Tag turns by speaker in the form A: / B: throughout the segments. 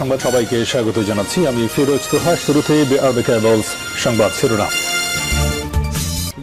A: সংবাদ সবাইকে স্বাগত জানাচ্ছি। আমি ফিরোজ তোহা শুরুতে সংবাদ শিরোনাম।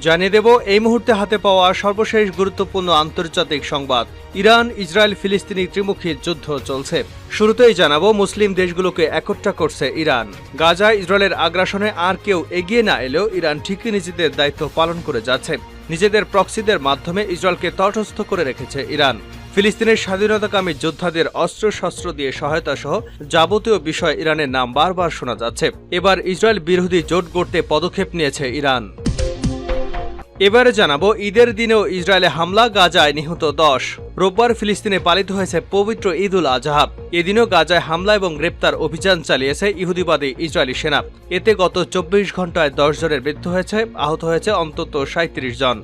B: জানিয়ে দেব, এই মুহূর্তে হাতে পাওয়া সর্বশেষ গুরুত্বপূর্ণ আন্তর্জাতিক সংবাদ। ইরান, ইসরায়েল, ফিলিস্তিনি ত্রিমুখী যুদ্ধ চলছে। শুরুতেই জানাব, মুসলিম দেশগুলোকে একট্টা করছে ইরান। গাজা, ইসরায়েলের আগ্রাসনে আর কেউ এগিয়ে না এলেও ইরান ঠিকই নিজেদের দায়িত্ব পালন করে যাচ্ছে। নিজেদের প্রক্সিদের মাধ্যমে ইসরায়েলকে তটস্থ করে রেখেছে ইরান। ফিলিস্তিনের স্বাধীনতাকামী যোদ্ধাদের অস্ত্রশস্ত্র দিয়ে সহায়তা সহ যাবতীয় বিষয় ইরানের নাম বারবার শোনা যাচ্ছে। এবার ইসরায়েল বিরোধী জোট গড়তে পদক্ষেপ নিয়েছে ইরান। এবারে জানাব, ঈদের দিনেও ইসরায়েলে হামলা, গাজায় নিহত দশ। রোববার ফিলিস্তিনে পালিত হয়েছে পবিত্র ঈদ উল আজহা। এদিনও গাজায় হামলা এবং গ্রেপ্তার অভিযান চালিয়েছে ইহুদিবাদী ইসরায়েলি সেনা। এতে গত চব্বিশ ঘন্টায় দশ জনের মৃত্যু হয়েছে, আহত হয়েছে অন্তত সাঁত্রিশ জন।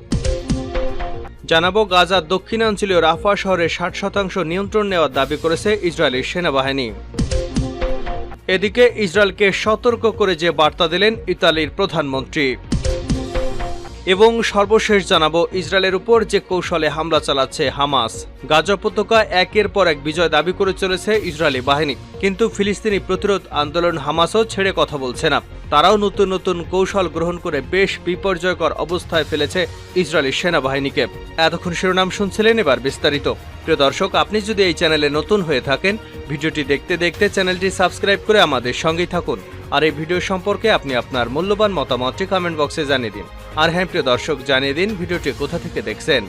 B: জানাব, গাজার দক্ষিণাঞ্চলীয় রাফা শহরে ষাট শতাংশ নিয়ন্ত্রণ নেওয়ার দাবি করেছে ইসরায়েলি সেনাবাহিনী। এদিকে ইসরায়েলকে সতর্ক করে যে বার্তা দিলেন ইতালির প্রধানমন্ত্রী। এবং সর্বশেষ জানাব, ইসরায়েলের উপর যে কৌশলে হামলা চালাচ্ছে হামাস। গাজা উপত্যকা একের পর এক বিজয় দাবি করে চলেছে ইসরায়েলি বাহিনী। কিন্তু ফিলিস্তিনি প্রতিরোধ আন্দোলন হামাসও ছেড়ে কথা বলছে না। তারাও নতুন নতুন কৌশল গ্রহণ করে বেশ বিপর্যয়কর অবস্থায় ফেলেছে ইসরায়েলি সেনাবাহিনীকে। এতক্ষণ শিরোনাম শুনছিলেন এবার বিস্তারিত। প্রিয় দর্শক, আপনি যদি এই চ্যানেলে নতুন হয়ে থাকেন, ভিডিওটি দেখতে দেখতে চ্যানেলটি সাবস্ক্রাইব করে আমাদের সঙ্গেই থাকুন। আর এই ভিডিও সম্পর্কে আপনি আপনার মূল্যবান মতামতটি কমেন্ট বক্সে জানিয়ে দিন। আর হ্যাঁ প্রিয় দর্শক, জানিয়ে দিন ভিডিওটি কোথা থেকে দেখছেন।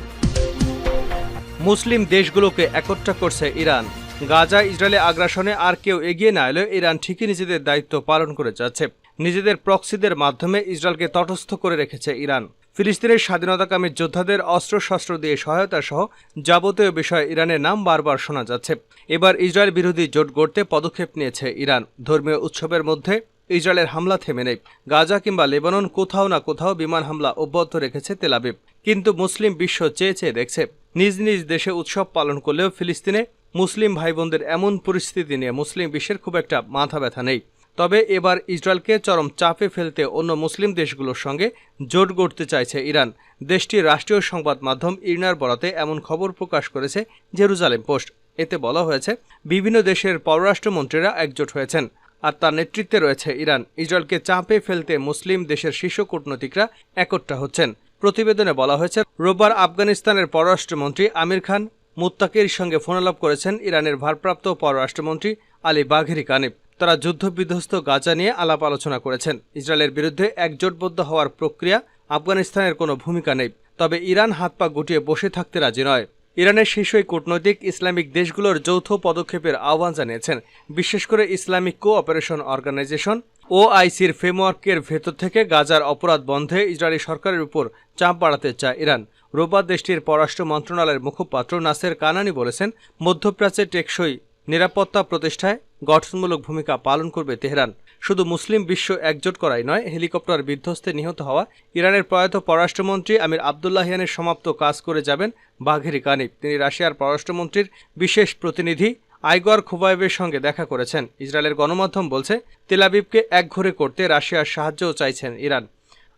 B: মুসলিম দেশগুলোকে একত্রা করছে ইরান। গাজা ইসরায়েলে আগ্রাসনে আর কেউ এগিয়ে না এলেও ইরান ঠিকই নিজেদের দায়িত্ব পালন করে যাচ্ছে। নিজেদের প্রক্সিদের মাধ্যমে ইসরায়েলকে তটস্থ করে রেখেছে ইরান। ফিলিস্তিনের স্বাধীনতাকামী যোদ্ধাদের অস্ত্রশস্ত্র দিয়ে সহায়তা সহ যাবতীয় বিষয়ে ইরানের নাম বারবার শোনা যাচ্ছে। এবার ইসরায়েল বিরোধী জোট গড়তে পদক্ষেপ নিয়েছে ইরান। ধর্মীয় উৎসবের মধ্যে ইসরায়েলের হামলা থেমে নেই। গাজা কিংবা লেবানন কোথাও না কোথাও বিমান হামলা অব্যাহত রেখেছে তেলাবিব কিন্তু মুসলিম বিশ্ব চেয়ে চেয়ে দেখছে, নিজ নিজ দেশে উৎসব পালন করলেও ফিলিস্তিনে মুসলিম ভাই বোনদের এমন পরিস্থিতি নিয়ে মুসলিম বিশ্বের খুব একটা মাথা ব্যথা নেই। তবে এবার ইসরায়েলকে চরম চাপে ফেলতে অন্য মুসলিম দেশগুলোর সঙ্গে জোট গড়তে চাইছে ইরান। দেশটির রাষ্ট্রীয় সংবাদ মাধ্যম ইরনার বরাতে এমন খবর প্রকাশ করেছে জেরুজালেম পোস্ট। এতে বলা হয়েছে, বিভিন্ন দেশের পররাষ্ট্রমন্ত্রীরা একজোট হয়েছেন আর তার নেতৃত্বে রয়েছে ইরান। ইসরায়েলকে চাপে ফেলতে মুসলিম দেশের শীর্ষ কূটনৈতিকরা একট্টা হচ্ছেন। প্রতিবেদনে বলা হয়েছে, রোববার আফগানিস্তানের পররাষ্ট্রমন্ত্রী আমির খান মুত্তাকির সঙ্গে ফোনালাপ করেছেন ইরানের ভারপ্রাপ্ত পররাষ্ট্রমন্ত্রী আলী বাঘেরি কানিব। তারা যুদ্ধবিধ্বস্ত গাজা নিয়ে আলাপ আলোচনা করেছেন। ইসরায়েলের বিরুদ্ধে একজোটবদ্ধ হওয়ার প্রক্রিয়া আফগানিস্তানের কোনো ভূমিকা নেই। তবে ইরান হাত পা গুটিয়ে বসে থাকতে রাজি নয়। ইরানের শীর্ষই কূটনৈতিক ইসলামিক দেশগুলোর যৌথ পদক্ষেপের আহ্বান জানিয়েছেন। বিশেষ করে ইসলামিক কোঅপারেশন অর্গানাইজেশন ও আইসির ফ্রেমওয়ার্কের ভেতর থেকে গাজার অপরাধ বন্ধে ইসরায়েলি সরকারের উপর চাপ বাড়াতে চায় ইরান। রোববার দেশটির পররাষ্ট্র মন্ত্রণালয়ের মুখপাত্র নাসের কানানি বলেছেন, মধ্যপ্রাচ্যে টেকসই নিরাপত্তা প্রতিষ্ঠায় গঠনমূলক ভূমিকা পালন করবে তেহরান। শুধু মুসলিম বিশ্ব একজোট করাই নয়, হেলিকপ্টার বিধ্বস্তে নিহত হওয়া ইরানের প্রয়াত পররাষ্ট্রমন্ত্রী আমির আবদুল্লাহিয়ানের সমাপ্ত কাজ করে যাবেন বাঘেরি কানিব। তিনি রাশিয়ার পররাষ্ট্রমন্ত্রীর বিশেষ প্রতিনিধি আইগর খুবাইবের সঙ্গে দেখা করেছেন। ইসরায়েলের গণমাধ্যম বলছে তেলাবিবকে একঘরে করতে রাশিয়ার সাহায্যও চাইছেন ইরান।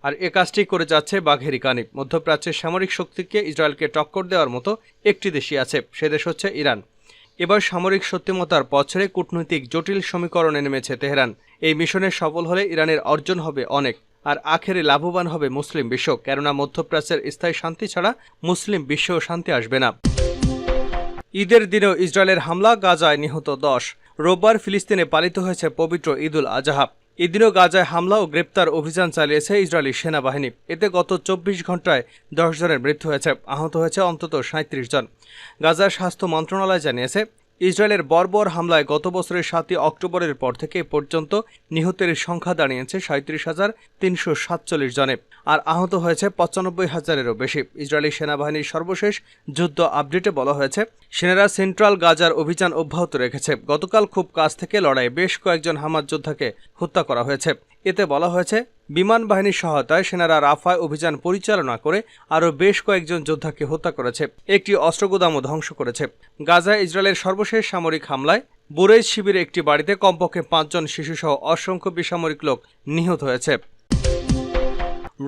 B: আর এ কাজটি করে যাচ্ছে বাঘেরি কানিব। মধ্যপ্রাচ্যের সামরিক শক্তিকে ইসরায়েলকে টক্কর দেওয়ার মতো একটি দেশই আছে, সে দেশ হচ্ছে ইরান। এবার সামরিক সত্যিমতার পছরে কূটনৈতিক জটিল সমীকরণে নেমেছে তেহরান। এই মিশনে সফল হলে ইরানের অর্জন হবে অনেক, আর আখেরে লাভবান হবে মুসলিম বিশ্ব, কেননা মধ্যপ্রাচ্যের স্থায়ী শান্তি ছাড়া মুসলিম বিশ্বেও শান্তি আসবে না। ঈদের দিনেও ইসরায়েলের হামলা, গাজায় নিহত দশ। রোববার ফিলিস্তিনে পালিত হয়েছে পবিত্র ঈদুল আজহা। এদিনও গাজায় হামলা ও গ্রেপ্তার অভিযান চালিয়েছে ইসরায়েলি সেনাবাহিনী। এতে গত চব্বিশ ঘন্টায় দশ জনের মৃত্যু হয়েছে। আহত হয়েছে অন্তত সাঁত্রিশ জন। গাজার স্বাস্থ্য মন্ত্রণালয় জানিয়েছে ইসরায়েলের বর্বর হামলায় গত বছরের সাতই অক্টোবরের পর থেকে পর্যন্ত নিহতের সংখ্যা দাঁড়িয়েছে সাঁত্রিশ হাজার তিনশো সাতচল্লিশ জনে, আর আহত হয়েছে পঁচানব্বই হাজারেরও বেশি। ইসরায়েলি সেনাবাহিনীর সর্বশেষ যুদ্ধ আপডেটে বলা হয়েছে, সেনারা সেন্ট্রাল গাজার অভিযান অব্যাহত রেখেছে। গতকাল খুব কাছ থেকে লড়াই বেশ কয়েকজন হামাজ যোদ্ধাকে হত্যা করা হয়েছে। এতে বলা হয়েছে বিমান বাহিনীর সহায়তায় সেনারা রাফায় অভিযান পরিচালনা করে আরও বেশ কয়েকজন যোদ্ধাকে হত্যা করেছে। একটি অস্ত্রগোদামও ধ্বংস করেছে। গাজায় ইসরায়েলের সর্বশেষ সামরিক হামলায় বোরেজ শিবিরে একটি বাড়িতে কমপক্ষে পাঁচজন শিশুসহ অসংখ্য বেসামরিক লোক নিহত হয়েছে।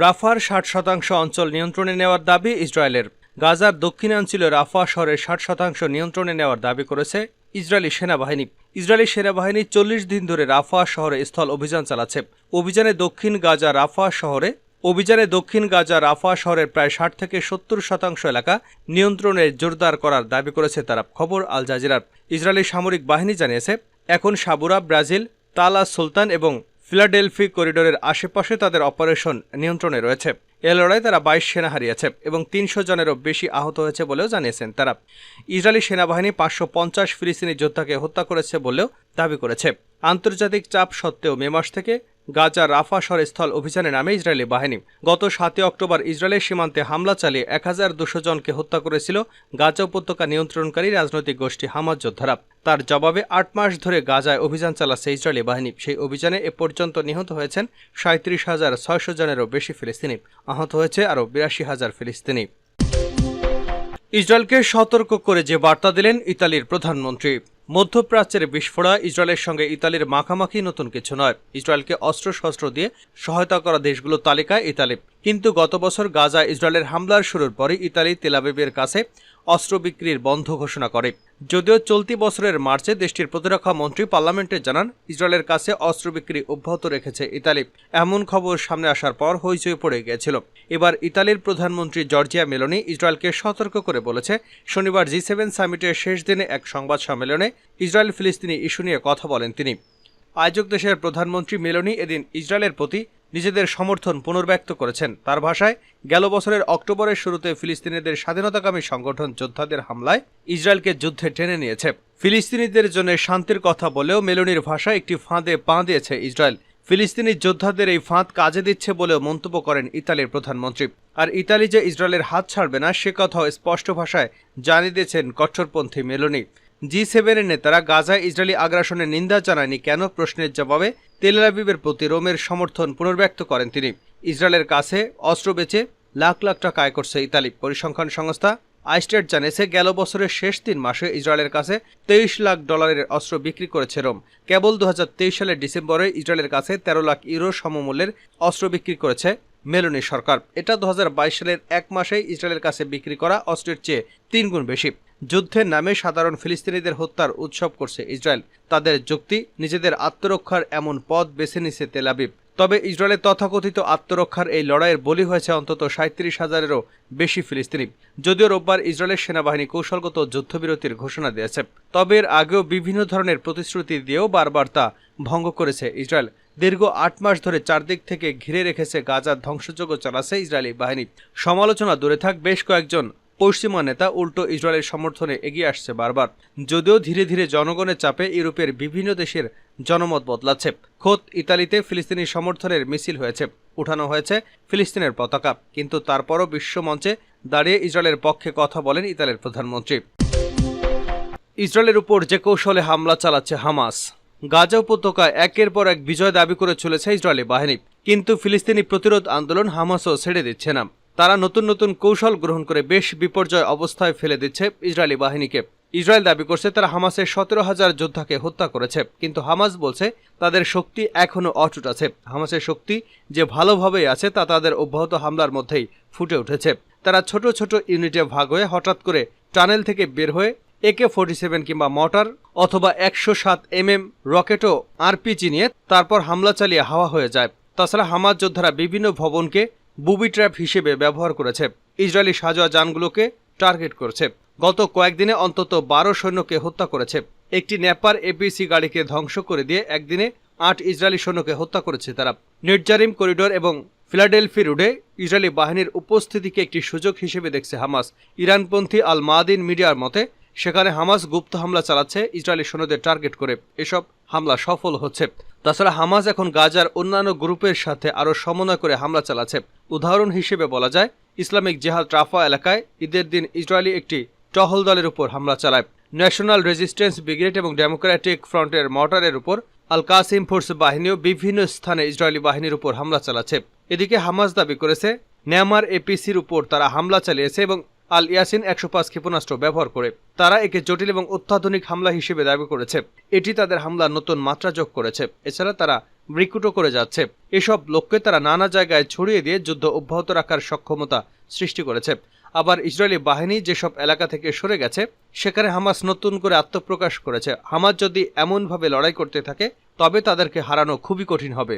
B: রাফার ষাট শতাংশ অঞ্চল নিয়ন্ত্রণে নেওয়ার দাবি ইসরায়েলের। গাজার দক্ষিণাঞ্চলে রাফা শহরের ষাট শতাংশ নিয়ন্ত্রণে নেওয়ার দাবি করেছে ইসরায়েলি সেনাবাহিনী। ইসরায়েলি সেনাবাহিনী চল্লিশ দিন ধরে রাফা শহরে স্থল অভিযান চালাচ্ছে। অভিযানে দক্ষিণ গাজা রাফা শহরে অভিযানে দক্ষিণ গাজা রাফা শহরের প্রায় ষাট থেকে সত্তর শতাংশ এলাকা নিয়ন্ত্রণে জোরদার করার দাবি করেছে তারা, খবর আল জাজিরার। ইসরায়েলি সামরিক বাহিনী জানিয়েছে, এখন সাবুরা, ব্রাজিল তালা সুলতান এবং ফিলাডেলফি করিডোরের আশেপাশে তাদের অপারেশন নিয়ন্ত্রণে রয়েছে। এ লড়াই তারা বাইশ সেনা হারিয়েছে এবং তিনশো জনেরও বেশি আহত হয়েছে বলেও জানিয়েছেন তারা। ইসরায়েলি সেনাবাহিনী পাঁচশো পঞ্চাশ ফিলিস্তিনি যোদ্ধাকে হত্যা করেছে বলেও দাবি করেছে। আন্তর্জাতিক চাপ সত্ত্বেও মে মাস থেকে গাজা রাফা শহর স্থল অভিযানে নামে ইসরায়েলি বাহিনী। গত সাতই অক্টোবর ইসরায়েলের সীমান্তে হামলা চালিয়ে এক হাজার দুশো জনকে হত্যা করেছিল গাজা উপত্যকা নিয়ন্ত্রণকারী রাজনৈতিক গোষ্ঠী হামাজ যোদ্ধারা। তার জবাবে আট মাস ধরে গাজায় অভিযান চালাচ্ছে ইসরায়েলি বাহিনী। সেই অভিযানে এ পর্যন্ত নিহত হয়েছেন সাঁত্রিশ হাজার ছয়শো জনেরও বেশি ফিলিস্তিনি। আহত হয়েছে আরও বিরাশি হাজার ফিলিস্তিনি। ইসরায়েলকে সতর্ক করে যে বার্তা দিলেন ইতালির প্রধানমন্ত্রী। মধ্যপ্রাচ্যের বিস্ফোরা ইসরায়েলের সঙ্গে ইতালির মাখামাখি নতুন কিছু নয়। ইসরায়েলকে অস্ত্রশস্ত্র দিয়ে সহায়তা করা দেশগুলোর তালিকায় ইতালি। কিন্তু গত বছর গাজা ইসরায়েলের হামলার শুরুর পরই ইতালি তেলাবিবের কাছে অস্ত্র বিক্রির বন্ধ ঘোষণা করে। যদিও চলতি বছরের মার্চে দেশটির প্রতিরক্ষা মন্ত্রী পার্লামেন্টে জানান, ইসরায়েলের কাছে অস্ত্র বিক্রি অব্যাহত রেখেছে ইতালি। এমন খবর সামনে আসার পর হইচই পড়ে গিয়েছিল। এবার ইতালির প্রধানমন্ত্রী জর্জিয়া মেলোনি ইসরায়েলকে সতর্ক করে বলেছে, শনিবার জি সেভেন সামিটের শেষ দিনে এক সংবাদ সম্মেলনে ইসরায়েল ফিলিস্তিনি ইস্যু নিয়ে কথা বলেন তিনি। আয়োজক দেশের প্রধানমন্ত্রী মেলোনি এদিন ইসরায়েলের প্রতি নিজেদের সমর্থন পুনর্ব্যক্ত করেছেন। তার ভাষায়, গেল বছরের অক্টোবরের শুরুতে ফিলিস্তিনিদের স্বাধীনতাকামী সংগঠন যোদ্ধাদের হামলায় ইসরায়েলকে যুদ্ধে টেনে নিয়েছে। ফিলিস্তিনিদের জন্য শান্তির কথা বলেও মেলোনির ভাষায় একটি ফাঁদে পা দিয়েছে ইসরায়েল। ফিলিস্তিনি যোদ্ধাদের এই ফাঁদ কাজে দিচ্ছে বলেও মন্তব্য করেন ইতালির প্রধানমন্ত্রী। আর ইতালি যে ইসরায়েলের হাত ছাড়বে না, সে কথাও স্পষ্ট ভাষায় জানিয়ে দিয়েছেন কট্টরপন্থী মেলোনি। জি সেভেনের নেতারা গাজায় ইসরায়েলি আগ্রাসনের নিন্দা জানায়নি কেন? প্রশ্নের জবাবে তেল আবিবের প্রতি রোমের সমর্থন পুনর্ব্যক্ত করেন তিনি। ইসরায়েলের কাছে অস্ত্র বেচে লাখ লাখ টাকা আয় করছে ইতালি। পরিসংখ্যান সংস্থা আইস্টেট জানিয়েছে, গেল বছরের শেষ তিন মাসে ইসরায়েলের কাছে তেইশ লাখ ডলারের অস্ত্র বিক্রি করেছে রোম। কেবল দু হাজার তেইশ সালের ডিসেম্বরে ইসরায়েলের কাছে তেরো লাখ ইউরো সমমূল্যের অস্ত্র বিক্রি করেছে মেলোনি সরকার। এটা দু হাজার বাইশ সালের এক মাসেই ইসরায়েলের কাছে বিক্রি করা অস্ত্রের চেয়ে তিন গুণ বেশি। যুদ্ধের নামে সাধারণ ফিলিস্তিনিদের হত্যার উৎসব করছে ইসরায়েল। তাদের যুক্তি, নিজেদের আত্মরক্ষার এমন পথ বেছে নিছে তেলাবিব তবে ইসরায়েলের তথাকথিত আত্মরক্ষার এই লড়াইয়ের বলি হয়েছে অন্তত সাঁত্রিশ হাজারেরও বেশি ফিলিস্তিনি। যদিও রোববার ইসরায়েলের সেনাবাহিনী কৌশলগত যুদ্ধবিরতির ঘোষণা দিয়েছে। তবে এর আগেও বিভিন্ন ধরনের প্রতিশ্রুতি দিয়েও বারবার তা ভঙ্গ করেছে ইসরায়েল। দীর্ঘ আট মাস ধরে চারদিক থেকে ঘিরে রেখেছে গাজার ধ্বংসযজ্ঞ চালাচ্ছে ইসরায়েলি বাহিনী। সমালোচনা দূরে থাক, বেশ কয়েকজন পশ্চিমা নেতা উল্টো ইসরায়েলের সমর্থনে এগিয়ে আসছে বারবার। যদিও ধীরে ধীরে জনগণের চাপে ইউরোপের বিভিন্ন দেশের জনমত বদলাচ্ছে। খোদ ইতালিতে ফিলিস্তিনি সমর্থনের মিছিল হয়েছে, উঠানো হয়েছে ফিলিস্তিনের পতাকা। কিন্তু তারপরও বিশ্বমঞ্চে দাঁড়িয়ে ইসরায়েলের পক্ষে কথা বলেন ইতালির প্রধানমন্ত্রী। ইসরায়েলের উপর যে কৌশলে হামলা চালাচ্ছে হামাস, গাজা উপত্যকায় একের পর এক বিজয় দাবি করে চলেছে ইসরায়েলি বাহিনী। কিন্তু ফিলিস্তিনি প্রতিরোধ আন্দোলন হামাসও ছেড়ে দিচ্ছে না। তারা নতুন নতুন কৌশল গ্রহণ করে বেশ বিপর্যয় অবস্থায় ফেলে দিচ্ছে ইসরায়েলি বাহিনীকে। ইসরায়েল দাবি করছে তারা হামাসের সতেরো হাজার যোদ্ধাকে হত্যা করেছে, কিন্তু হামাস বলছে তাদের শক্তি এখনও অটুট আছে। হামাসের শক্তি যে ভালোভাবেই আছে তা তাদের অব্যাহত হামলার মধ্যেই ফুটে উঠেছে। তারা ছোট ছোট ইউনিটে ভাগ হয়ে হঠাৎ করে টানেল থেকে বের হয়ে একে ফোর্টি সেভেন কিংবা মটার অথবা একশো সাত এম এম রকেটও আরপিজি নিয়ে তারপর হামলা চালিয়ে হাওয়া হয়ে যায়। তাছাড়া হামাজ যোদ্ধারা বিভিন্ন ভবনকে বুবি ট্র্যাপ হিসেবে ব্যবহার করেছে। ইসরায়েলি সাজোয়া যানগুলোকে টার্গেট করেছে। গত কয়েকদিনে অন্তত বারো সৈন্যকে হত্যা করেছে। একটি নেপার এপিসি গাড়িকে ধ্বংস করে দিয়ে একদিনে আট ইসরায়েলি সৈন্যকে হত্যা করেছে তারা। নির্জারিম করিডোর এবং ফিলাডেলফি রোডে ইসরায়েলি বাহিনীর উপস্থিতিকে একটি সুযোগ হিসেবে দেখছে হামাস। ইরানপন্থী আল মাদিন মিডিয়ার মতে, সেখানে হামাস গুপ্ত হামলা চালাচ্ছে ইসরায়েলি সৈন্যদের টার্গেট করে। এসব হামলা সফল হচ্ছে। তাছাড়া হামাজ এখন গাজার অন্যান্য গ্রুপের সাথে আরও সমন্বয় করে হামলা চালাচ্ছে। উদাহরণ হিসেবে বলা যায়, ইসলামিক জেহাদ ট্রাফা এলাকায় ঈদের দিন ইসরায়েলি একটি টহল দলের উপর হামলা চালায়। ন্যাশনাল রেজিস্ট্যান্স, ব্রিগেড এবং ডেমোক্রেটিক ফ্রন্টের মর্টারের উপর আল কাসিম ফোর্স বাহিনীও বিভিন্ন স্থানে ইসরায়েলি বাহিনীর উপর হামলা চালাচ্ছে। এদিকে হামাজ দাবি করেছে, নেমার এপিসির উপর তারা হামলা চালিয়েছে এবং আল ইয়াসিন একশো পাঁচ ক্ষেপণাস্ত্র ব্যবহার করে। তারা একে জটিল এবং অত্যাধুনিক হামলা হিসেবে দাবি করেছে। এটি তাদের হামলার নতুন মাত্রা যোগ করেছে। এছাড়া তারা রিক্রুটও করে যাচ্ছে। এসব লোককে তারা নানা জায়গায় ছড়িয়ে দিয়ে যুদ্ধ অব্যাহত রাখার সক্ষমতা সৃষ্টি করেছে। আবার ইসরায়েলি বাহিনী যেসব এলাকা থেকে সরে গেছে, সেখানে হামাস নতুন করে আত্মপ্রকাশ করেছে। হামাস যদি এমনভাবে লড়াই করতে থাকে, তবে তাদেরকে হারানো খুবই কঠিন হবে।